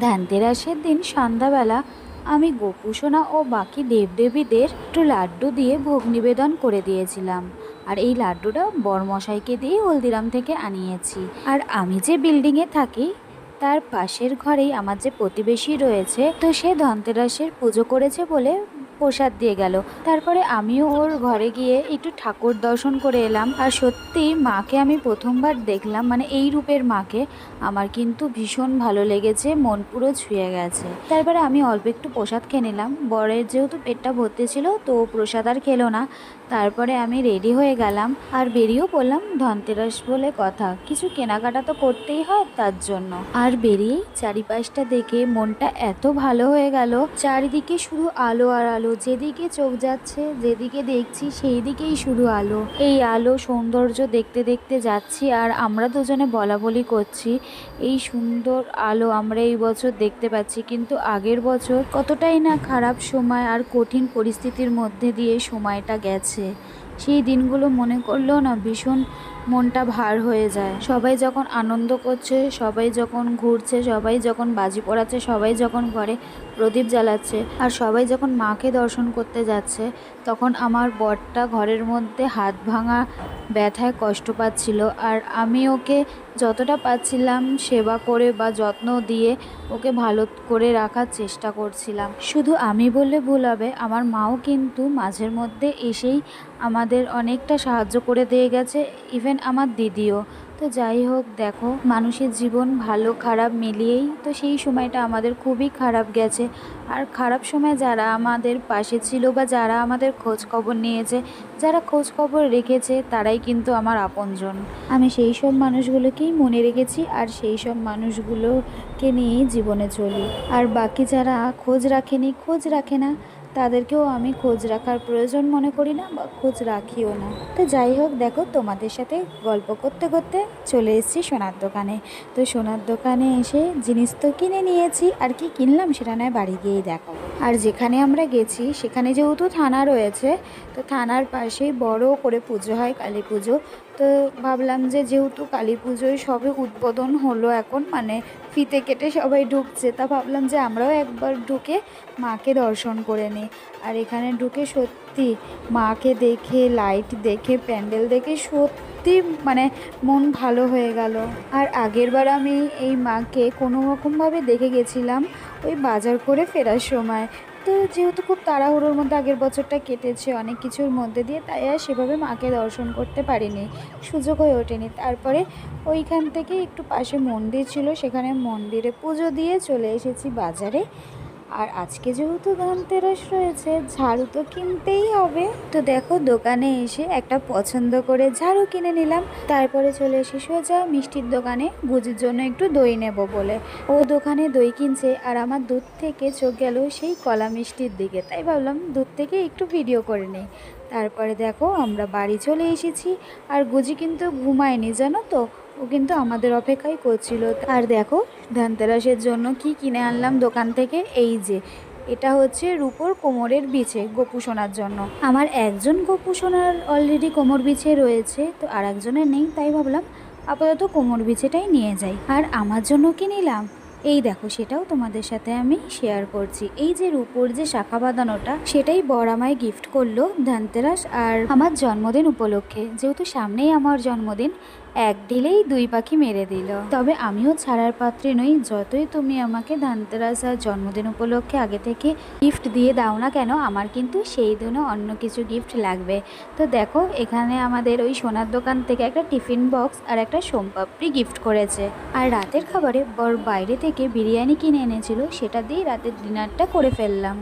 ধানতেরাসের দিন সন্ধ্যাবেলা আমি গোপুসোনা ও বাকি দেবদেবীদের একটু লাড্ডু দিয়ে ভোগ নিবেদন করে দিয়েছিলাম। আর এই লাড্ডুটা বরমশাইকে দিয়ে হলদিরাম থেকে আনিয়েছি। আর আমি যে বিল্ডিংয়ে থাকি, তার পাশের ঘরেই আমার যে প্রতিবেশী রয়েছে, তো সে ধনতেরাসের পুজো করেছে বলে প্রসাদ দিয়ে গেল। তারপরে আমিও ওর ঘরে গিয়ে একটু ঠাকুর দর্শন করে এলাম। আর সত্যি মাকে আমি প্রথমবার দেখলাম মানে এই রূপের মাকে। আমার কিন্তু ভীষণ ভালো লেগেছে, মন পুরো ছুঁয়ে গেছে। তারপরে আমি অল্প একটু প্রসাদ খেয়ে নিলাম। বরের যেহেতু পেটটা ভর্তি ছিল, তো প্রসাদ আর খেলো না। তারপরে আমি রেডি হয়ে গেলাম। আর বেরিয়েও পড়লাম ধনতেরাস বলে কথা। কিছু কেনাকাটা তো করতেই হয় তার জন্য। আর বেরিয়েই চারিপাশটা দেখে মনটা এত ভালো হয়ে গেল। চারিদিকে শুধু আলো আর আলো যেদিকে চোখ যাচ্ছে, যেদিকে দেখছি সেই দিকেই শুধু আলো। এই আলো সৌন্দর্য দেখতে দেখতে যাচ্ছি আর আমরা দুজনে বলা বলি করছি, এই সুন্দর আলো আমরা এই বছর দেখতে পাচ্ছি। কিন্তু আগের বছর কতটাই না খারাপ সময় আর কঠিন পরিস্থিতির মধ্যে দিয়ে সময়টা গেছে। সেই দিনগুলো মনে করলেও না ভীষণ মনটা ভার হয়ে যায়। সবাই যখন আনন্দ করছে, সবাই যখন ঘুরছে, সবাই যখন বাজি পড়াচ্ছে, সবাই যখন ঘরে প্রদীপ জ্বালাচ্ছে, আর সবাই যখন মাকে দর্শন করতে যাচ্ছে, তখন আমার বরটা ঘরের মধ্যে হাত ভাঙা ব্যথায় কষ্ট পাচ্ছিল। আর আমি ওকে যতটা পাচ্ছিলাম সেবা করে বা যত্ন দিয়ে ওকে ভালো করে রাখার চেষ্টা করছিলাম। শুধু আমি বললে ভুল হবে, আমার মাও কিন্তু মাঝের মধ্যে এসেই আমাদের অনেকটা সাহায্য করে দিয়ে গেছে ইভেন আমার দিদিও। তো যাই হোক, দেখো, মানুষের জীবন ভালো, খারাপ মিলিয়েই তো সেই সময়টা আমাদের খুবই খারাপ গেছে। আর খারাপ সময় যারা আমাদের পাশে ছিল বা যারা আমাদের খোঁজ খবর নিয়েছে, যারা খোঁজ খবর রেখেছে, তারাই কিন্তু আমার আপনজন। আমি সেই সব মানুষগুলোকেই মনে রেখেছি আর সেই সব মানুষগুলোকে নিয়েই জীবনে চলি। আর বাকি যারা খোঁজ রাখেনি, খোঁজ রাখে না তাদেরকেও আমি খোঁজ রাখার প্রয়োজন মনে করি না বা খোঁজ রাখিও না। তো যাই হোক, দেখো তোমাদের সাথে গল্প করতে করতে চলে এসেছি সোনার দোকানে। তো সোনার দোকানে এসে জিনিস তো কিনে নিয়েছি, আর কি কিনলাম সেটা নয়, বাড়ি গিয়েই দেখো। আর যেখানে আমরা গেছি, সেখানে যেহেতু থানা রয়েছে, তো থানার পাশেই বড় করে পুজো হয় কালী পুজো। তো ভাবলাম যে যেহেতু কালী পুজোয় সবে উদ্বোধন হলো এখন মানে ফিতে কেটে সবাই ঢুকছে, তা ভাবলাম যে আমরাও একবার ঢুকে মাকে দর্শন করে নিই। আর এখানে ঢুকে সত্যি মাকে দেখে লাইট দেখে, প্যান্ডেল দেখে সত্যি মানে মন ভালো হয়ে গেল। আর আগেরবার আমি এই মাকে কোনো রকমভাবে দেখে গেছিলাম ওই বাজার করে ফেরার সময়। তো যেহেতু খুব তাড়াহুড়োর মধ্যে আগের বছরটা কেটেছে অনেক কিছুর মধ্যে দিয়ে, তাই আর সেভাবে মাকে দর্শন করতে পারিনি। সুযোগ হয়ে ওঠেনি। তারপরে ওইখান থেকে একটু পাশে মন্দির ছিল, সেখানে মন্দিরে পুজো দিয়ে চলে এসেছি বাজারে। আর আজকে যেহেতু ধনতেরাস রয়েছে, ঝাড়ু তো কিনতেই হবে। তো দেখো, দোকানে এসে একটা পছন্দ করে ঝাড়ু কিনে নিলাম। তারপরে চলে এসে সোজা মিষ্টির দোকানে গুজির জন্য একটু দই নেব বলে। ও দোকানে দই কিনছে আর আমার দুধ থেকে চোখ গেল সেই কলা মিষ্টির দিকে। তাই ভাবলাম দুধ থেকে একটু ভিডিও করে নিই। তারপরে দেখো আমরা বাড়ি চলে এসেছি। আর গুজি কিন্তু ঘুমায়নি, জানো তো? ও কিন্তু আমাদের অপেক্ষাই করছিল। আর দেখো, ধানতেরাসের জন্য কি কিনে আনলাম দোকান থেকে? এই যে, এটা হচ্ছে রূপোর কোমরের বিছে গোপু সোনার জন্য। আমার একজন গোপু সোনার অলরেডি কোমর বিছে রয়েছে, তো আর একজনের নেই, তাই ভাবলাম আপাতত কোমর বিছেটাই নিয়ে যাই। আর আমার জন্য কি নিলাম? এই দেখো, সেটাও তোমাদের সাথে আমি শেয়ার করছি। এই যে রূপোর যে শাখা বাঁধানোটা, সেটাই বর আমায় গিফট করল ধনতেরাস আর আমার জন্মদিন উপলক্ষে। যেহেতু সামনেই আমার জন্মদিন এক ঢিলেই দুই পাখি মেরে দিল। তবে আমিও ছাড়ার পাত্রে নই, যতই তুমি আমাকে ধানতেরাস আর জন্মদিন উপলক্ষে আগে থেকে গিফট দিয়ে দাও না কেন, আমার কিন্তু সেই দিনও অন্য কিছু গিফট লাগবে। তো দেখো, এখানে আমাদের ওই সোনার দোকান থেকে একটা টিফিন বক্স আর একটা সোমপাপড়ি গিফট করেছে। আর রাতের খাবারে বর বাইরে থেকে বিরিয়ানি কিনে এনেছিল, সেটা দিয়েই রাতের ডিনারটা করে ফেললাম।